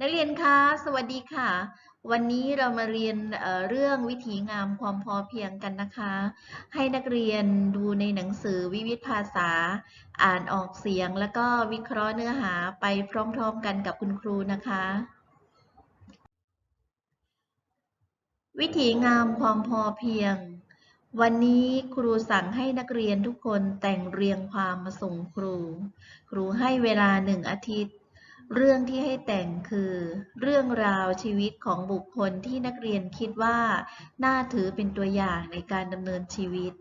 นักเรียนคะสวัสดีค่ะ วันนี้เรามาเรียนเเรื่องวิถีงามความพอเพียงกันนะคะ ให้นักเรียนดูในหนังสือวิวิธภาษา อ่านออกเสียงแล้วก็วิเคราะห์เนื้อหาไปพร้อมๆกันกับคุณครูนะคะ วิถีงามความพอเพียง วันนี้ครูสั่งให้นักเรียนทุกคนแต่งเรียงความมาส่งครู ครูให้เวลาหนึ่งอาทิตย์ เรื่องที่ให้แต่งคือ เรื่องราวชีวิตของบุคคลที่นักเรียนคิดว่า น่าถือเป็นตัวอย่างในการดำเนินชีวิต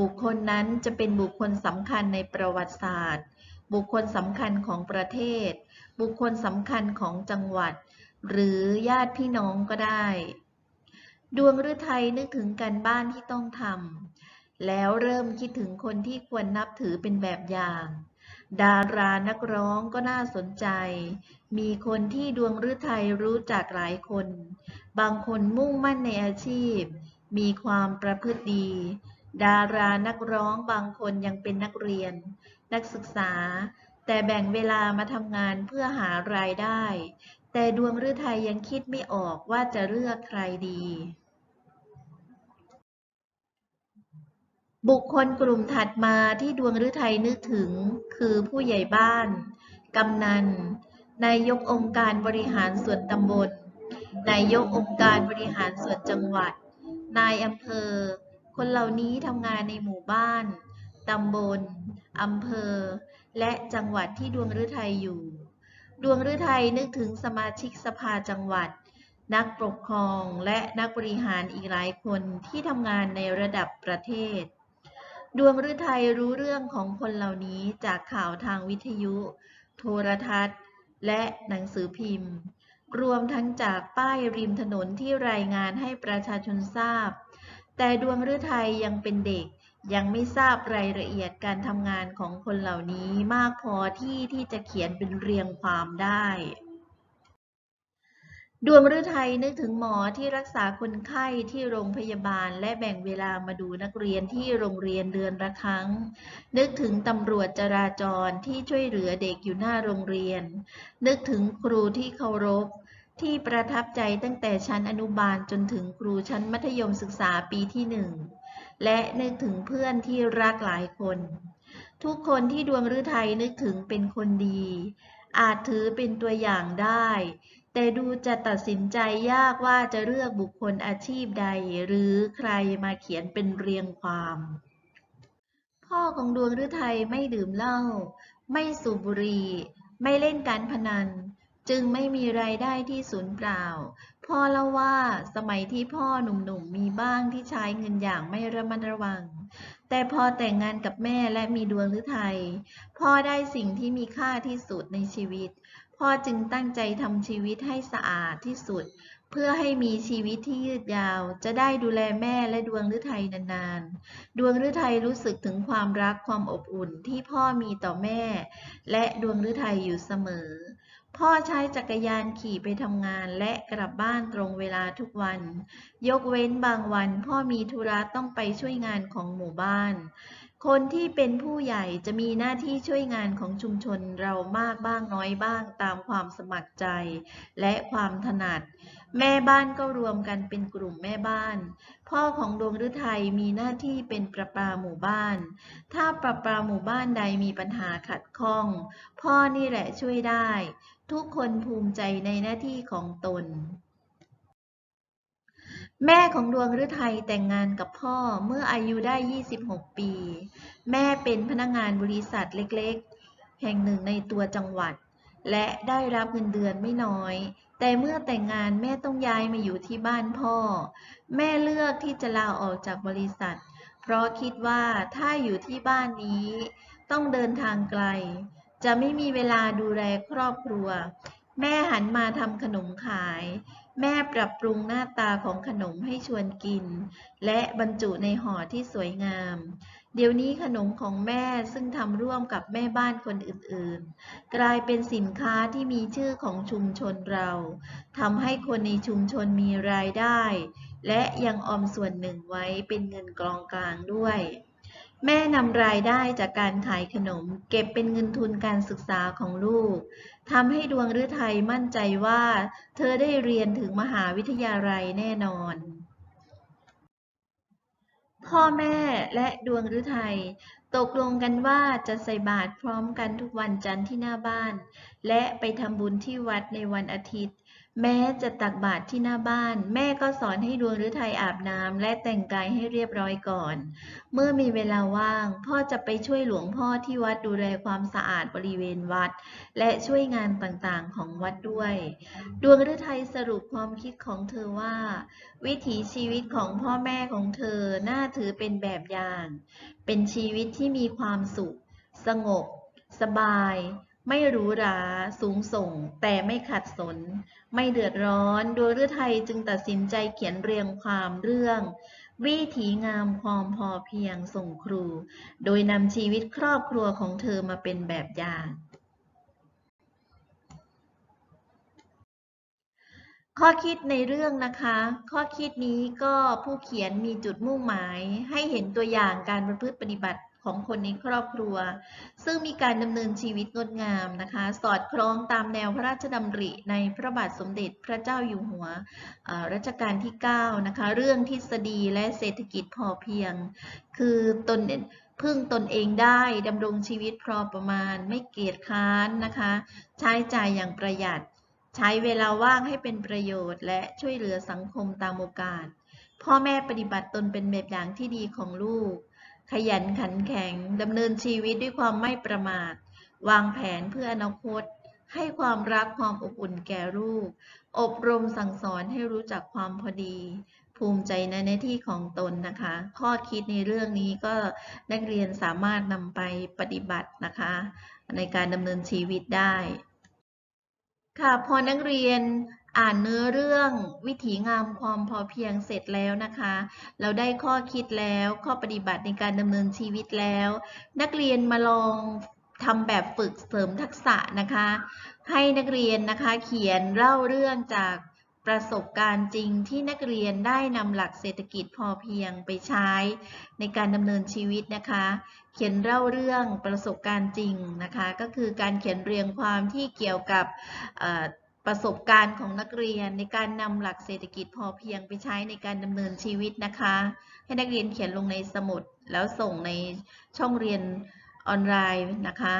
บุคคลนั้นจะเป็นบุคคลสำคัญในประวัติศาสตร์ บุคคลสำคัญของประเทศ บุคคลสำคัญของจังหวัด หรือญาติพี่น้องก็ได้ ดวงฤทัยนึกถึงการบ้านที่ต้องทำแล้วเริ่มคิดถึงคนที่ควรนับถือเป็นแบบอย่าง ดารานักร้องก็น่าสนใจ มีคนที่ดวงฤทัยรู้จักหลายคน บางคนมุ่งมั่นในอาชีพ มีความประพฤติดี ดารานักร้องบางคนยังเป็นนักเรียน นักศึกษา แต่แบ่งเวลามาทำงานเพื่อหารายได้ แต่ดวงฤทัยยังคิดไม่ออกว่าจะเลือกใครดี บุคคลกลุ่มถัดมาที่ดวงฤทัยนึกถึง คือผู้ใหญ่บ้าน กำนัน นายกองค์การบริหารส่วนตำบล นายกองค์การบริหารส่วนจังหวัด นายอำเภอ คนเหล่านี้ทำงานในหมู่บ้าน ตำบล อำเภอ และจังหวัดที่ดวงฤทัยอยู่ ดวงฤทัยนึกถึงสมาชิกสภาจังหวัด นักปกครองและนักบริหารอีกหลายคนที่ทำงานในระดับประเทศ ดวงฤทัยรู้เรื่องของคนเหล่านี้จากข่าวทางวิทยุ โทรทัศน์ และหนังสือพิมพ์ รวมทั้งจากป้ายริมถนนที่รายงานให้ประชาชนทราบ แต่ดวงฤทัยยังเป็นเด็กยังไม่ทราบรายละเอียดการทำงานของคนเหล่านี้มากพอที่ที่จะเขียนเป็นเรียงความได้ ดวงฤทัยนึกถึงหมอที่รักษาคนไข้ที่โรงพยาบาล และแบ่งเวลามาดูนักเรียนที่โรงเรียนเดือนละครั้ง นึกถึงตำรวจจราจรที่ช่วยเหลือเด็กอยู่หน้าโรงเรียน นึกถึงครูที่เคารพ ที่ประทับใจตั้งแต่ชั้นอนุบาลจนถึงครูชั้นมัธยมศึกษาปีที่หนึ่งและนึกถึงเพื่อนที่รักหลายคน ทุกคนที่ดวงฤทัยนึกถึงเป็นคนดี อาจถือเป็นตัวอย่างได้ แต่ดูจะตัดสินใจยากว่าจะเลือกบุคคลอาชีพใด หรือใครมาเขียนเป็นเรียงความ พ่อของดวงฤทัยไม่ดื่มเหล้า ไม่สูบบุหรี่ ไม่เล่นการพนัน จึงไม่มีรายได้ที่สูญเปล่า พ่อเล่าว่าสมัยที่พ่อหนุ่มๆมีบ้างที่ใช้เงินอย่างไม่ระมัดระวัง แต่พอแต่งงานกับแม่และมีดวงฤทัยพ่อได้สิ่งที่มีค่าที่สุดในชีวิต พ่อจึงตั้งใจทำชีวิตให้สะอาดที่สุด เพื่อให้มีชีวิตที่ยืดยาว จะได้ดูแลแม่และดวงฤทัยนานๆ ดวงฤทัยรู้สึกถึงความรักความอบอุ่นที่พ่อมีต่อแม่ และดวงฤทัยอยู่เสมอ พ่อใช้จักรยานขี่ไปทำงานและกลับบ้านตรงเวลาทุกวัน ยกเว้นบางวันพ่อมีธุระต้องไปช่วยงานของหมู่บ้าน คนที่เป็นผู้ใหญ่จะมีหน้าที่ช่วยงานของชุมชนเรามากบ้างน้อยบ้างตามความสมัครใจ และความถนัด แม่บ้านก็รวมกันเป็นกลุ่มแม่บ้าน พ่อของดวงฤทัยมีหน้าที่เป็นประปาหมู่บ้าน ถ้าประปาหมู่บ้านใดมีปัญหาขัดข้อง พ่อนี่แหละช่วยได้ ทุกคนภูมิใจในหน้าที่ของตน แม่ของดวงฤทัยแต่งงานกับพ่อเมื่ออายุได้ 26 ปี แม่เป็นพนักงานบริษัทเล็กๆ แห่งหนึ่งในตัวจังหวัด และได้รับเงินเดือนไม่น้อย แต่เมื่อแต่งงานแม่ต้องย้ายมาอยู่ที่บ้านพ่อ แม่เลือกที่จะลาออกจากบริษัท เพราะคิดว่าถ้าอยู่ที่บ้านนี้ ต้องเดินทางไกล จะไม่มีเวลาดูแลครอบครัว แม่หันมาทำขนมขาย แม่ปรับปรุงหน้าตาของขนมให้ชวนกิน และบรรจุในห่อที่สวยงาม เดี๋ยวนี้ขนมของแม่ซึ่งทำร่วมกับแม่บ้านคนอื่นๆ กลายเป็นสินค้าที่มีชื่อของชุมชนเราทำให้คนในชุมชนมีรายได้ และยังออมส่วนหนึ่งไว้เป็นเงินกองกลางด้วย แม่นำรายได้จากการขายขนม เก็บเป็นเงินทุนการศึกษาของลูกทำให้ดวงฤทัยมั่นใจว่า เธอได้เรียนถึงมหาวิทยาลัยแน่นอน พ่อแม่และดวงฤทัยตกลงกันว่าจะใส่บาตรพร้อมกันทุกวันจันทร์ที่หน้าบ้าน และไปทำบุญที่วัดในวันอาทิตย์ แม้จะตักบาตรที่หน้าบ้าน แม่ก็สอนให้ดวงฤทัยอาบน้ำและแต่งกายให้เรียบร้อยก่อน เมื่อมีเวลาว่าง พ่อจะไปช่วยหลวงพ่อที่วัดดูแลความสะอาดบริเวณวัด และช่วยงานต่างๆของวัดด้วย ดวงฤทัยสรุปความคิดของเธอว่า วิถีชีวิตของพ่อแม่ของเธอน่าถือเป็นแบบอย่าง เป็นชีวิตที่มีความสุข สงบ สบาย ไม่หรูหราสูงส่ง แต่ไม่ขัดสน ไม่เดือดร้อนดวงฤทัยจึงตัดสินใจเขียนเรียงความเรื่อง วิถีงามความพอเพียงส่งครู โดยนำชีวิตครอบครัวของเธอมาเป็นแบบอย่างข้อคิดในเรื่องนะคะ ข้อคิดนี้ก็ผู้เขียนมีจุดมุ่งหมาย ให้เห็นตัวอย่างการประพฤติปฏิบัติ ของคนในครอบครัว ซึ่งมีการดำเนินชีวิตงดงามนะคะ สอดคล้องตามแนวพระราชดำริในพระบาทสมเด็จพระเจ้าอยู่หัวรัชกาลที่ 9 นะคะ เรื่องทฤษฎีและเศรษฐกิจพอเพียง คือตนพึ่งตนเองได้ดำรงชีวิตพอประมาณไม่เกียจค้านนะคะ ใช้จ่ายอย่างประหยัด ใช้เวลาว่างให้เป็นประโยชน์ และช่วยเหลือสังคมตามโอกาส พ่อแม่ปฏิบัติตนเป็นแบบอย่างที่ดีของลูก ขยันขันแข็งดำเนินชีวิตด้วยความไม่ประมาท วางแผนเพื่ออนาคต ให้ความรักความอบอุ่นแก่ลูก อบรมสั่งสอนให้รู้จักความพอดี ภูมิใจในหน้าที่ของตนนะคะ ข้อคิดในเรื่องนี้ก็นักเรียนสามารถนำไปปฏิบัตินะคะ ในการดำเนินชีวิตได้ค่ะพอนักเรียน อ่านเนื้อเรื่องวิถีงามความพอเพียงเสร็จแล้วนะคะ เราได้ข้อคิดแล้วข้อปฏิบัติในการดำเนินชีวิตแล้ว นักเรียนมาลองทำแบบฝึกเสริมทักษะนะคะ ให้นักเรียนนะคะเขียนเล่าเรื่องจากประสบการณ์จริงที่นักเรียนได้นำหลักเศรษฐกิจพอเพียงไปใช้ ในการดำเนินชีวิตนะคะ เขียนเล่าเรื่องประสบการณ์จริงนะคะ ก็คือการเขียนเรียงความที่เกี่ยวกับ ประสบการณ์ของนักเรียนในการนำหลักเศรษฐกิจพอเพียงไปใช้ในการดำเนินชีวิตนะคะ ให้นักเรียนเขียนลงในสมุดแล้วส่งในช่องเรียนออนไลน์นะคะ